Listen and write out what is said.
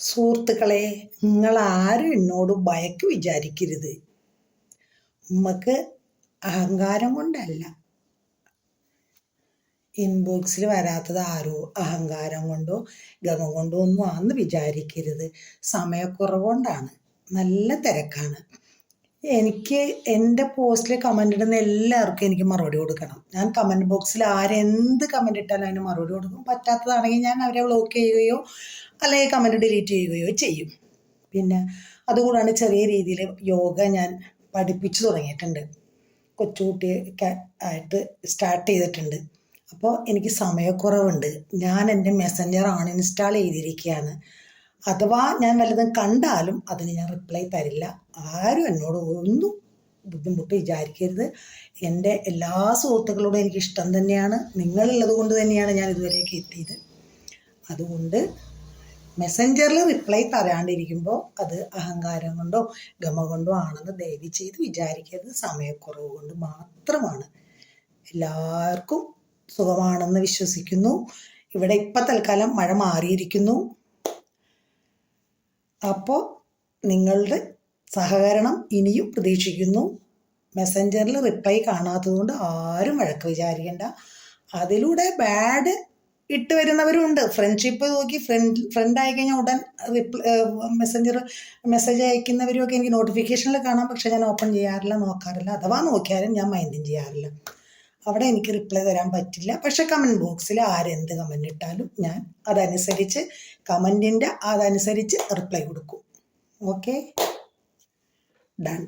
സുഹൃത്തുക്കളെ നിങ്ങൾ ആരും എന്നോട് ഭയക്ക് വിചാരിക്കരുത്. ഉമ്മക്ക് അഹങ്കാരം കൊണ്ടല്ല. ഇൻബോക്സിൽ വരാത്തത് ആരോ അഹങ്കാരം കൊണ്ടോ ഗമം കൊണ്ടോ ഒന്നും ആന്ന് വിചാരിക്കരുത്. സമയക്കുറവ് കൊണ്ടാണ്. നല്ല തിരക്കാണ്. എനിക്ക് എന്റെ പോസ്റ്റിൽ കമന്റ് ഇടുന്ന എല്ലാവർക്കും എനിക്ക് മറുപടി കൊടുക്കണം. ഞാൻ കമന്റ് ബോക്സിൽ ആരെന്ത് കമന്റ് ഇട്ടാലും അതിന് മറുപടി കൊടുക്കും. പറ്റാത്തതാണെങ്കിൽ ഞാൻ അവരെ ബ്ലോക്ക് ചെയ്യുകയോ അല്ലെങ്കിൽ കമന്റ് ഡിലീറ്റ് ചെയ്യുകയോ ചെയ്യും. പിന്നെ അതുകൂടാണ് ചെറിയ രീതിയിൽ യോഗ ഞാൻ പഠിപ്പിച്ചു തുടങ്ങിയിട്ടുണ്ട്. കൊച്ചുകുട്ടിയൊക്കെ ആയിട്ട് സ്റ്റാർട്ട് ചെയ്തിട്ടുണ്ട്. അപ്പോൾ എനിക്ക് സമയക്കുറവുണ്ട്. ഞാൻ എന്റെ മെസ്സഞ്ചർ ആണ് ഇൻസ്റ്റാൾ ചെയ്തിരിക്കുകയാണ്. അഥവാ ഞാൻ വല്ലതും കണ്ടാലും അതിന് ഞാൻ റിപ്ലൈ തരില്ല. ആരും എന്നോട് ഒന്നും ബുദ്ധിമുട്ട് വിചാരിക്കരുത്. എന്റെ എല്ലാ സുഹൃത്തുക്കളോടും എനിക്ക് ഇഷ്ടം തന്നെയാണ്. നിങ്ങളുള്ളത് കൊണ്ട് തന്നെയാണ് ഞാൻ ഇതുവരെയൊക്കെ എത്തിയത്. അതുകൊണ്ട് മെസ്സഞ്ചറിൽ റിപ്ലൈ തരാണ്ടിരിക്കുമ്പോൾ അത് അഹങ്കാരം കൊണ്ടോ ഗമ കൊണ്ടോ ആണെന്ന് ദയവ് ചെയ്ത് വിചാരിക്കരുത്. സമയക്കുറവ് കൊണ്ട് മാത്രമാണ്. എല്ലാവർക്കും സുഖമാണെന്ന് വിശ്വസിക്കുന്നു. ഇവിടെ ഇപ്പം തൽക്കാലം മഴ മാറിയിരിക്കുന്നു. അപ്പോൾ നിങ്ങളുടെ സഹകരണം ഇനിയും പ്രതീക്ഷിക്കുന്നു. മെസ്സഞ്ചറിൽ റിപ്ലൈ കാണാത്തതുകൊണ്ട് ആരും വഴക്ക് വിചാരിക്കേണ്ട. അതിലൂടെ ബാഡ് ഇട്ട് വരുന്നവരുണ്ട്. ഫ്രണ്ട്ഷിപ്പ് നോക്കി ഫ്രണ്ട് ഫ്രണ്ട് ആയി കഴിഞ്ഞാൽ ഉടൻ റിപ്ലൈ മെസ്സഞ്ചർ മെസ്സേജ് അയക്കുന്നവരും ഒക്കെ എനിക്ക് നോട്ടിഫിക്കേഷനിൽ കാണാം. പക്ഷേ ഞാൻ ഓപ്പൺ ചെയ്യാറില്ല നോക്കാറില്ല. അഥവാ നോക്കിയാലും ഞാൻ മൈൻഡും ചെയ്യാറില്ല. അവിടെ എനിക്ക് റിപ്ലൈ തരാൻ പറ്റില്ല. പക്ഷെ കമന്റ് ബോക്സിൽ ആരെന്ത് കമന്റ് ഇട്ടാലും ഞാൻ അതനുസരിച്ച് കമന്റിന്റെ അതനുസരിച്ച് റിപ്ലൈ കൊടുക്കും. Okay done